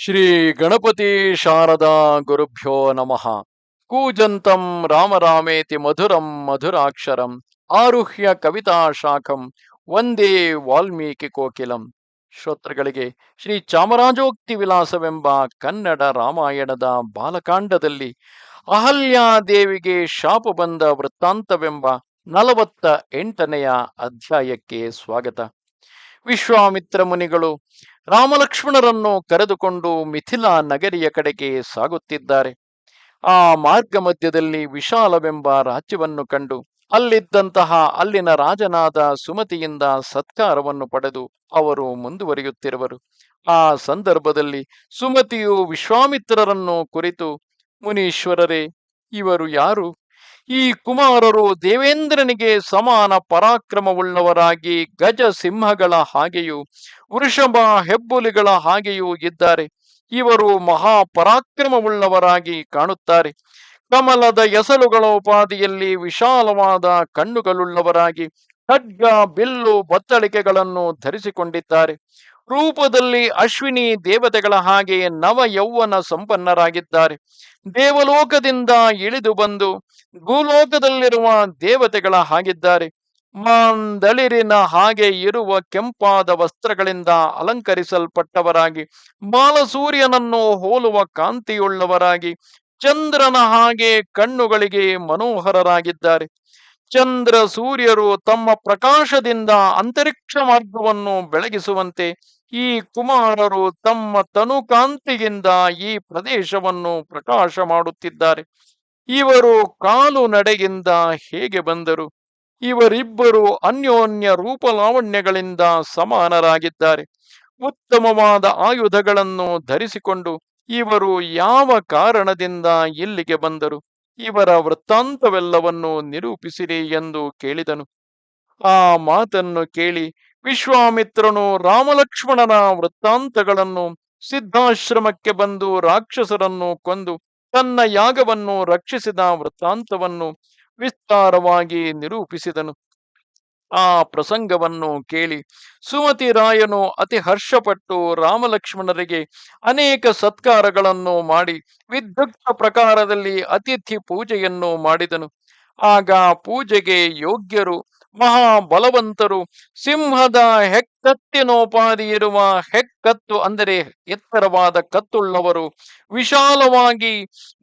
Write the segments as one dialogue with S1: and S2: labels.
S1: ಶ್ರೀ ಗಣಪತಿ ಶಾರದಾ ಗುರುಭ್ಯೋ ನಮಃ. ಕೂಜಂತಂ ರಾಮರಾಮೇತಿ ಮಧುರಂ ಮಧುರಾಕ್ಷರಂ ಆರುಹ್ಯ ಕವಿತಾ ಶಾಖಂ ವಂದೇ ವಾಲ್ಮೀಕಿ ಕೋಕಿಲಂ. ಶ್ರೋತೃಗಳಿಗೆ ಶ್ರೀ ಚಾಮರಾಜೋಕ್ತಿ ವಿಲಾಸವೆಂಬ ಕನ್ನಡ ರಾಮಾಯಣದ ಬಾಲಕಾಂಡದಲ್ಲಿ ಅಹಲ್ಯಾದೇವಿಗೆ ಶಾಪ ಬಂದ ವೃತ್ತಾಂತವೆಂಬ ನಲವತ್ತ ಎಂಟನೆಯ ಅಧ್ಯಾಯಕ್ಕೆ ಸ್ವಾಗತ. ವಿಶ್ವಾಮಿತ್ರ ಮುನಿಗಳು ರಾಮಲಕ್ಷ್ಮಣರನ್ನು ಕರೆದುಕೊಂಡು ಮಿಥಿಲಾ ನಗರಿಯ ಕಡೆಗೆ ಸಾಗುತ್ತಿದ್ದಾರೆ. ಆ ಮಾರ್ಗ ಮಧ್ಯದಲ್ಲಿ ವಿಶಾಲವೆಂಬ ರಾಜ್ಯವನ್ನು ಕಂಡು ಅಲ್ಲಿದ್ದಂತಹ ಅಲ್ಲಿನ ರಾಜನಾದ ಸುಮತಿಯಿಂದ ಸತ್ಕಾರವನ್ನು ಪಡೆದು ಅವರು ಮುಂದುವರಿಯುತ್ತಿರುವರು. ಆ ಸಂದರ್ಭದಲ್ಲಿ ಸುಮತಿಯು ವಿಶ್ವಾಮಿತ್ರರನ್ನು ಕುರಿತು, ಮುನೀಶ್ವರರೇ, ಇವರು ಯಾರು? ಈ ಕುಮಾರರು ದೇವೇಂದ್ರನಿಗೆ ಸಮಾನ ಪರಾಕ್ರಮವುಳ್ಳವರಾಗಿ ಗಜ ಸಿಂಹಗಳ ಹಾಗೆಯೂ ವೃಷಭ ಹೆಬ್ಬುಲಿಗಳ ಹಾಗೆಯೂ ಇದ್ದಾರೆ. ಇವರು ಮಹಾ ಪರಾಕ್ರಮವುಳ್ಳವರಾಗಿ ಕಾಣುತ್ತಾರೆ. ಕಮಲದ ಎಸಲುಗಳ ಉಪಾದಿಯಲ್ಲಿ ವಿಶಾಲವಾದ ಕಣ್ಣುಗಳುಳ್ಳವರಾಗಿ ಖಡ್ಗ, ಬಿಲ್ಲು, ಬತ್ತಳಿಕೆಗಳನ್ನು ಧರಿಸಿಕೊಂಡಿದ್ದಾರೆ. ರೂಪದಲ್ಲಿ ಅಶ್ವಿನಿ ದೇವತೆಗಳ ಹಾಗೆ ನವ ಯೌವನ ಸಂಪನ್ನರಾಗಿದ್ದಾರೆ. ದೇವಲೋಕದಿಂದ ಇಳಿದು ಬಂದು ಭೂಲೋಕದಲ್ಲಿರುವ ದೇವತೆಗಳ ಹಾಗಿದ್ದಾರೆ. ಮಾಂದಳಿರಿನ ಹಾಗೆ ಇರುವ ಕೆಂಪಾದ ವಸ್ತ್ರಗಳಿಂದ ಅಲಂಕರಿಸಲ್ಪಟ್ಟವರಾಗಿ, ಬಾಲಸೂರ್ಯನನ್ನು ಹೋಲುವ ಕಾಂತಿಯುಳ್ಳವರಾಗಿ, ಚಂದ್ರನ ಹಾಗೆ ಕಣ್ಣುಗಳಿಗೆ ಮನೋಹರರಾಗಿದ್ದಾರೆ. ಚಂದ್ರ ಸೂರ್ಯರು ತಮ್ಮ ಪ್ರಕಾಶದಿಂದ ಅಂತರಿಕ್ಷ ಮಾರ್ಗವನ್ನು ಬೆಳಗಿಸುವಂತೆ ಈ ಕುಮಾರರು ತಮ್ಮ ತನುಕಾಂತಿಯಿಂದ ಈ ಪ್ರದೇಶವನ್ನು ಪ್ರಕಾಶ ಮಾಡುತ್ತಿದ್ದಾರೆ. ಇವರು ಕಾಲು ನಡೆಗಿಂದ ಹೇಗೆ ಬಂದರು? ಇವರಿಬ್ಬರು ಅನ್ಯೋನ್ಯ ರೂಪಲಾವಣ್ಯಗಳಿಂದ ಸಮಾನರಾಗಿದ್ದಾರೆ. ಉತ್ತಮವಾದ ಆಯುಧಗಳನ್ನು ಧರಿಸಿಕೊಂಡು ಇವರು ಯಾವ ಕಾರಣದಿಂದ ಇಲ್ಲಿಗೆ ಬಂದರು? ಇವರ ವೃತ್ತಾಂತವೆಲ್ಲವನ್ನು ನಿರೂಪಿಸಿರಿ ಎಂದು ಕೇಳಿದನು. ಆ ಮಾತನ್ನು ಕೇಳಿ ವಿಶ್ವಾಮಿತ್ರನು ರಾಮಲಕ್ಷ್ಮಣನ ವೃತ್ತಾಂತಗಳನ್ನು, ಸಿದ್ಧಾಶ್ರಮಕ್ಕೆ ಬಂದು ರಾಕ್ಷಸರನ್ನು ಕೊಂದು ತನ್ನ ಯಾಗವನ್ನು ರಕ್ಷಿಸಿದ ವೃತ್ತಾಂತವನ್ನು ವಿಸ್ತಾರವಾಗಿ ನಿರೂಪಿಸಿದನು. ಆ ಪ್ರಸಂಗವನ್ನು ಕೇಳಿ ಸುಮತಿ ರಾಯನು ಅತಿ ಹರ್ಷಪಟ್ಟು ರಾಮಲಕ್ಷ್ಮಣರಿಗೆ ಅನೇಕ ಸತ್ಕಾರಗಳನ್ನು ಮಾಡಿ ವಿದ್ಯುಕ್ತ ಪ್ರಕಾರದಲ್ಲಿ ಅತಿಥಿ ಪೂಜೆಯನ್ನು ಮಾಡಿದನು. ಆಗ ಪೂಜೆಗೆ ಯೋಗ್ಯರು ಮಹಾಬಲವಂತರು ಸಿಂಹದ ಹೆಕ್ಕತ್ತಿನೋಪಾದಿ ಇರುವ ಹೆಕ್ಕತ್ತು ಅಂದರೆ ಎತ್ತರವಾದ ಕತ್ತುಳ್ಳವರು, ವಿಶಾಲವಾಗಿ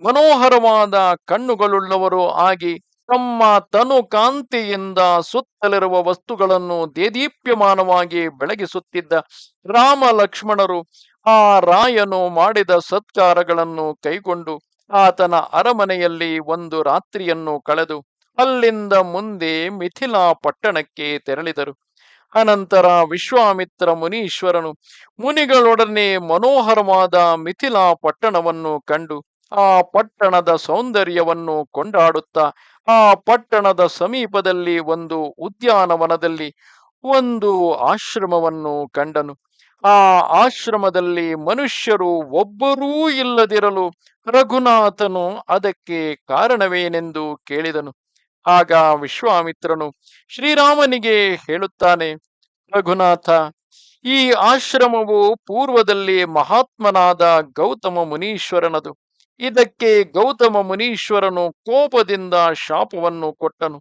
S1: ಮನೋಹರವಾದ ಕಣ್ಣುಗಳುಳ್ಳವರು ಆಗಿ ತಮ್ಮ ತನು ಕಾಂತಿಯಿಂದ ಸುತ್ತಲಿರುವ ವಸ್ತುಗಳನ್ನು ದೇದೀಪ್ಯಮಾನವಾಗಿ ಬೆಳಗಿಸುತ್ತಿದ್ದ ರಾಮ ಲಕ್ಷ್ಮಣರು ಆ ರಾಯನು ಮಾಡಿದ ಸತ್ಕಾರಗಳನ್ನು ಕೈಗೊಂಡು ಆತನ ಅರಮನೆಯಲ್ಲಿ ಒಂದು ರಾತ್ರಿಯನ್ನು ಕಳೆದು ಅಲ್ಲಿಂದ ಮುಂದೆ ಮಿಥಿಲಾ ಪಟ್ಟಣಕ್ಕೆ ತೆರಳಿದರು. ಅನಂತರ ವಿಶ್ವಾಮಿತ್ರ ಮುನೀಶ್ವರನು ಮುನಿಗಳೊಡನೆ ಮನೋಹರವಾದ ಮಿಥಿಲಾ ಪಟ್ಟಣವನ್ನು ಕಂಡು, ಆ ಪಟ್ಟಣದ ಸೌಂದರ್ಯವನ್ನು ಕೊಂಡಾಡುತ್ತಾ, ಆ ಪಟ್ಟಣದ ಸಮೀಪದಲ್ಲಿ ಒಂದು ಉದ್ಯಾನವನದಲ್ಲಿ ಒಂದು ಆಶ್ರಮವನ್ನು ಕಂಡನು. ಆ ಆಶ್ರಮದಲ್ಲಿ ಮನುಷ್ಯರು ಒಬ್ಬರೂ ಇಲ್ಲದಿರಲು ರಘುನಾಥನು ಅದಕ್ಕೆ ಕಾರಣವೇನೆಂದು ಕೇಳಿದನು. ಆಗ ವಿಶ್ವಾಮಿತ್ರನು ಶ್ರೀರಾಮನಿಗೆ ಹೇಳುತ್ತಾನೆ, ರಘುನಾಥ, ಈ ಆಶ್ರಮವು ಪೂರ್ವದಲ್ಲಿ ಮಹಾತ್ಮನಾದ ಗೌತಮ ಮುನೀಶ್ವರನದು. ಇದಕ್ಕೆ ಗೌತಮ ಮುನೀಶ್ವರನು ಕೋಪದಿಂದ ಶಾಪವನ್ನು ಕೊಟ್ಟನು.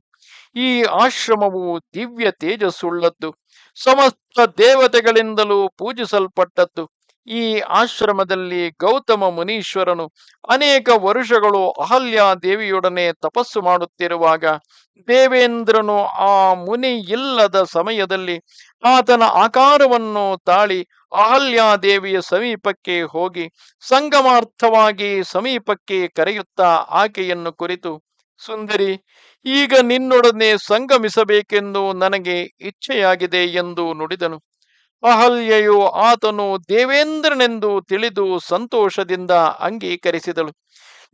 S1: ಈ ಆಶ್ರಮವು ದಿವ್ಯ ತೇಜಸ್ಸುಳ್ಳದ್ದು. ಸಮಸ್ತ ದೇವತೆಗಳಿಂದಲೂ ಪೂಜಿಸಲ್ಪಟ್ಟದ್ದು. ಈ ಆಶ್ರಮದಲ್ಲಿ ಗೌತಮ ಮುನೀಶ್ವರನು ಅನೇಕ ವರುಷಗಳು ಅಹಲ್ಯ ದೇವಿಯೊಡನೆ ತಪಸ್ಸು ಮಾಡುತ್ತಿರುವಾಗ ದೇವೇಂದ್ರನು ಆ ಮುನಿ ಇಲ್ಲದ ಸಮಯದಲ್ಲಿ ಆತನ ಆಕಾರವನ್ನು ತಾಳಿ ಅಹಲ್ಯಾದೇವಿಯ ಸಮೀಪಕ್ಕೆ ಹೋಗಿ ಸಂಗಮಾರ್ಥವಾಗಿ ಸಮೀಪಕ್ಕೆ ಕರೆಯುತ್ತಾ ಆಕೆಯನ್ನು ಕುರಿತು, ಸುಂದರಿ, ಈಗ ನಿನ್ನೊಡನೆ ಸಂಗಮಿಸಬೇಕೆಂದು ನನಗೆ ಇಚ್ಛೆಯಾಗಿದೆ ಎಂದು ನುಡಿದನು. ಅಹಲ್ಯೆಯು ಆತನು ದೇವೇಂದ್ರನೆಂದು ತಿಳಿದು ಸಂತೋಷದಿಂದ ಅಂಗೀಕರಿಸಿದಳು.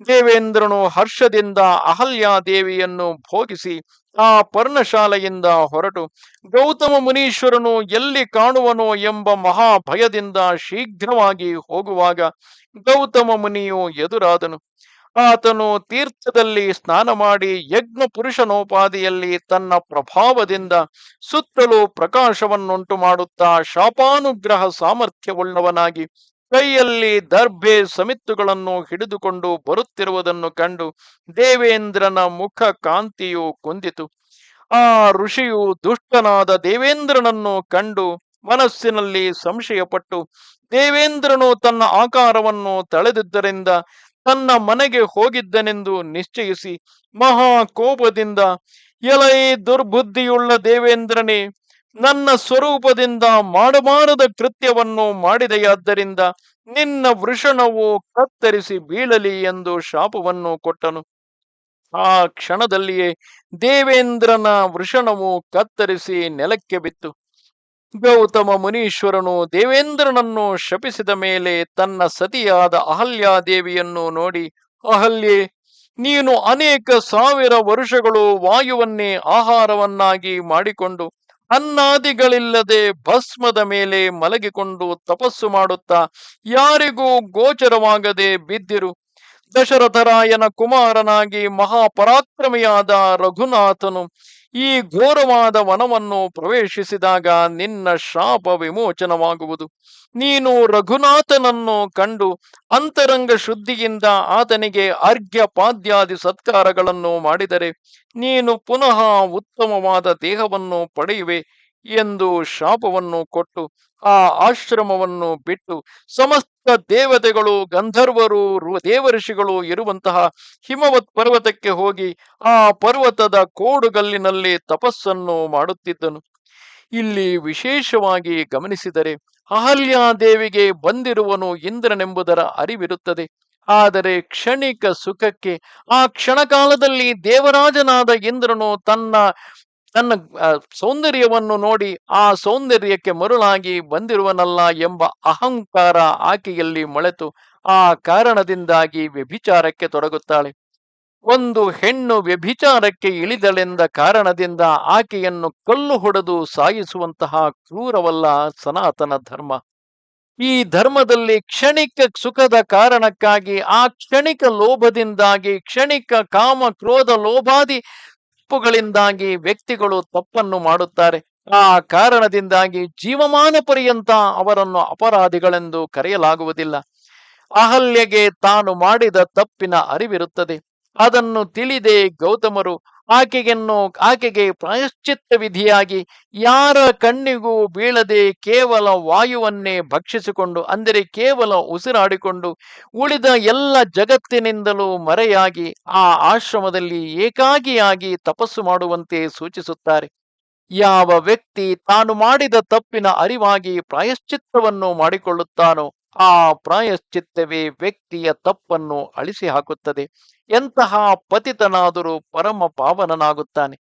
S1: ದೇವೇಂದ್ರನು ಹರ್ಷದಿಂದ ಅಹಲ್ಯಾದೇವಿಯನ್ನು ಭೋಗಿಸಿ ಆ ಪರ್ಣಶಾಲೆಯಿಂದ ಹೊರಟು. ಗೌತಮ ಮುನೀಶ್ವರನು ಎಲ್ಲಿ ಕಾಣುವನೋ ಎಂಬ ಮಹಾ ಭಯದಿಂದ ಶೀಘ್ರವಾಗಿ ಹೋಗುವಾಗ ಗೌತಮ ಮುನಿಯು ಎದುರಾದನು. ಆತನು ತೀರ್ಥದಲ್ಲಿ ಸ್ನಾನ ಮಾಡಿ ಯಜ್ಞ ಪುರುಷನೋಪಾದಿಯಲ್ಲಿ ತನ್ನ ಪ್ರಭಾವದಿಂದ ಸುತ್ತಲೂ ಪ್ರಕಾಶವನ್ನುಂಟು ಮಾಡುತ್ತಾ ಶಾಪಾನುಗ್ರಹ ಸಾಮರ್ಥ್ಯವುಳ್ಳವನಾಗಿ ಕೈಯಲ್ಲಿ ದರ್ಭೆ ಸಮಿತ್ತುಗಳನ್ನು ಹಿಡಿದುಕೊಂಡು ಬರುತ್ತಿರುವುದನ್ನು ಕಂಡು ದೇವೇಂದ್ರನ ಮುಖ ಕಾಂತಿಯು ಕುಂದಿತು. ಆ ಋಷಿಯು ದುಷ್ಟನಾದ ದೇವೇಂದ್ರನನ್ನು ಕಂಡು ಮನಸ್ಸಿನಲ್ಲಿ ಸಂಶಯಪಟ್ಟು, ದೇವೇಂದ್ರನು ತನ್ನ ಆಕಾರವನ್ನು ತಳೆದಿದ್ದರಿಂದ ತನ್ನ ಮನೆಗೆ ಹೋಗಿದ್ದನೆಂದು ನಿಶ್ಚಯಿಸಿ ಮಹಾ ಕೋಪದಿಂದ ಎಲೈ ದುರ್ಬುದ್ಧಿಯುಳ್ಳ ದೇವೇಂದ್ರನೇ, ನನ್ನ ಸ್ವರೂಪದಿಂದ ಮಾಡಬಾರದ ಕೃತ್ಯವನ್ನು ಮಾಡಿದೆಯಾದ್ದರಿಂದ ನಿನ್ನ ವೃಷಣವು ಕತ್ತರಿಸಿ ಬೀಳಲಿ ಎಂದು ಶಾಪವನ್ನು ಕೊಟ್ಟನು. ಆ ಕ್ಷಣದಲ್ಲಿಯೇ ದೇವೇಂದ್ರನ ವೃಷಣವು ಕತ್ತರಿಸಿ ನೆಲಕ್ಕೆ ಬಿತ್ತು. ಗೌತಮ ಮುನೀಶ್ವರನು ದೇವೇಂದ್ರನನ್ನು ಶಪಿಸಿದ ಮೇಲೆ ತನ್ನ ಸತಿಯಾದ ಅಹಲ್ಯಾದೇವಿಯನ್ನು ನೋಡಿ, ಅಹಲ್ಯೆ, ನೀನು ಅನೇಕ ಸಾವಿರ ವರುಷಗಳು ವಾಯುವನ್ನೇ ಆಹಾರವನ್ನಾಗಿ ಮಾಡಿಕೊಂಡು, ಅನ್ನಾದಿಗಳಿಲ್ಲದೆ ಭಸ್ಮದ ಮೇಲೆ ಮಲಗಿಕೊಂಡು ತಪಸ್ಸು ಮಾಡುತ್ತಾ, ಯಾರಿಗೂ ಗೋಚರವಾಗದೆ ಬಿದ್ದಿರು. ದಶರಥರಾಯನ ಕುಮಾರನಾಗಿ ಮಹಾಪರಾಕ್ರಮಿಯಾದ ರಘುನಾಥನು ಈ ಘೋರವಾದ ವನವನ್ನು ಪ್ರವೇಶಿಸಿದಾಗ ನಿನ್ನ ಶಾಪ ವಿಮೋಚನವಾಗುವುದು. ನೀನು ರಘುನಾಥನನ್ನು ಕಂಡು ಅಂತರಂಗ ಶುದ್ಧಿಯಿಂದ ಆತನಿಗೆ ಅರ್ಘ್ಯ ಪಾದ್ಯಾದಿ ಸತ್ಕಾರಗಳನ್ನು ಮಾಡಿದರೆ ನೀನು ಪುನಃ ಉತ್ತಮವಾದ ದೇಹವನ್ನು ಪಡೆಯುವೆ. ಎಂದು ಶಾಪವನ್ನು ಕೊಟ್ಟು, ಆ ಆಶ್ರಮವನ್ನು ಬಿಟ್ಟು ಸಮಸ್ತ ದೇವತೆಗಳು, ಗಂಧರ್ವರು ದೇವಋಷಿಗಳು ಇರುವಂತಹ ಹಿಮವತ್ ಪರ್ವತಕ್ಕೆ ಹೋಗಿ ಆ ಪರ್ವತದ ಕೋಡುಗಲ್ಲಿನಲ್ಲಿ ತಪಸ್ಸನ್ನು ಮಾಡುತ್ತಿದ್ದನು. ಇಲ್ಲಿ ವಿಶೇಷವಾಗಿ ಗಮನಿಸಿದರೆ ಅಹಲ್ಯಾದೇವಿಗೆ ಬಂದಿರುವನು ಇಂದ್ರನೆಂಬುದರ ಅರಿವಿರುತ್ತದೆ. ಆದರೆ ಕ್ಷಣಿಕ ಸುಖಕ್ಕೆ, ಆ ಕ್ಷಣಕಾಲದಲ್ಲಿ ದೇವರಾಜನಾದ ಇಂದ್ರನು ತನ್ನ ತನ್ನ ಸೌಂದರ್ಯವನ್ನು ನೋಡಿ ಆ ಸೌಂದರ್ಯಕ್ಕೆ ಮರುಳಾಗಿ ಬಂದಿರುವನಲ್ಲ ಎಂಬ ಅಹಂಕಾರ ಆಕೆಯಲ್ಲಿ ಮೊಳೆತು. ಆ ಕಾರಣದಿಂದಾಗಿ ವ್ಯಭಿಚಾರಕ್ಕೆ ತೊಡಗುತ್ತಾಳೆ. ಒಂದು ಹೆಣ್ಣು ವ್ಯಭಿಚಾರಕ್ಕೆ ಇಳಿದಳೆಂದ ಕಾರಣದಿಂದ ಆಕೆಯನ್ನು ಕಲ್ಲು ಹೊಡೆದು ಸಾಯಿಸುವಂತಹ ಕ್ರೂರವಲ್ಲ ಸನಾತನ ಧರ್ಮ. ಈ ಧರ್ಮದಲ್ಲಿ ಕ್ಷಣಿಕ ಸುಖದ ಕಾರಣಕ್ಕಾಗಿ ಆ ಕ್ಷಣಿಕ ಲೋಭದಿಂದಾಗಿ ಕ್ಷಣಿಕ ಕಾಮ ಕ್ರೋಧ ಲೋಭಾದಿ ತಪ್ಪುಗಳಿಂದಾಗಿ ವ್ಯಕ್ತಿಗಳು ತಪ್ಪನ್ನು ಮಾಡುತ್ತಾರೆ. ಆ ಕಾರಣದಿಂದಾಗಿ ಜೀವಮಾನ ಪರ್ಯಂತ ಅವರನ್ನು ಅಪರಾಧಿಗಳೆಂದು ಕರೆಯಲಾಗುವುದಿಲ್ಲ. ಅಹಲ್ಯಗೆ ತಾನು ಮಾಡಿದ ತಪ್ಪಿನ ಅರಿವಿರುತ್ತದೆ. ಅದನ್ನು ತಿಳಿದೆ ಗೌತಮರು ಆಕೆಯನ್ನು ಆಕೆಗೆ ಪ್ರಾಯಶ್ಚಿತ್ತ ವಿಧಿಯಾಗಿ ಯಾರ ಕಣ್ಣಿಗೂ ಬೀಳದೆ ಕೇವಲ ವಾಯುವನ್ನೇ ಭಕ್ಷಿಸಿಕೊಂಡು, ಅಂದರೆ ಕೇವಲ ಉಸಿರಾಡಿಕೊಂಡು ಉಳಿದ ಎಲ್ಲ ಜಗತ್ತಿನಿಂದಲೂ ಮರೆಯಾಗಿ ಆ ಆಶ್ರಮದಲ್ಲಿ ಏಕಾಗಿಯಾಗಿ ತಪಸ್ಸು ಮಾಡುವಂತೆ ಸೂಚಿಸುತ್ತಾರೆ. ಯಾವ ವ್ಯಕ್ತಿ ತಾನು ಮಾಡಿದ ತಪ್ಪಿನ ಅರಿವಾಗಿ ಪ್ರಾಯಶ್ಚಿತ್ತವನ್ನು ಮಾಡಿಕೊಳ್ಳುತ್ತಾನೋ ಆ ಪ್ರಾಯಶ್ಚಿತ್ತವೇ ವ್ಯಕ್ತಿಯ ತಪ್ಪನ್ನು ಅಳಿಸಿ ಹಾಕುತ್ತದೆ. ಎಂತಹ ಪತಿತನಾದರೂ ಪರಮ ಪಾವನನಾಗುತ್ತಾನೆ.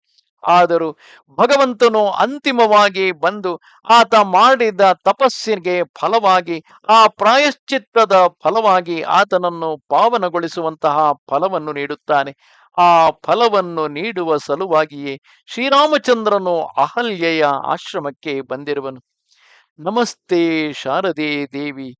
S1: ಆದರೂ ಭಗವಂತನು ಅಂತಿಮವಾಗಿ ಬಂದು ಆತ ಮಾಡಿದ ತಪಸ್ಸಿಗೆ ಫಲವಾಗಿ, ಆ ಪ್ರಾಯಶ್ಚಿತ್ತದ ಫಲವಾಗಿ ಆತನನ್ನು ಪಾವನಗೊಳಿಸುವಂತಹ ಫಲವನ್ನು ನೀಡುತ್ತಾನೆ. ಆ ಫಲವನ್ನು ನೀಡುವ ಸಲುವಾಗಿಯೇ ಶ್ರೀರಾಮಚಂದ್ರನು ಅಹಲ್ಯೆಯ ಆಶ್ರಮಕ್ಕೆ ಬಂದಿರುವನು. ನಮಸ್ತೆ ಶಾರದೆ ದೇವಿ.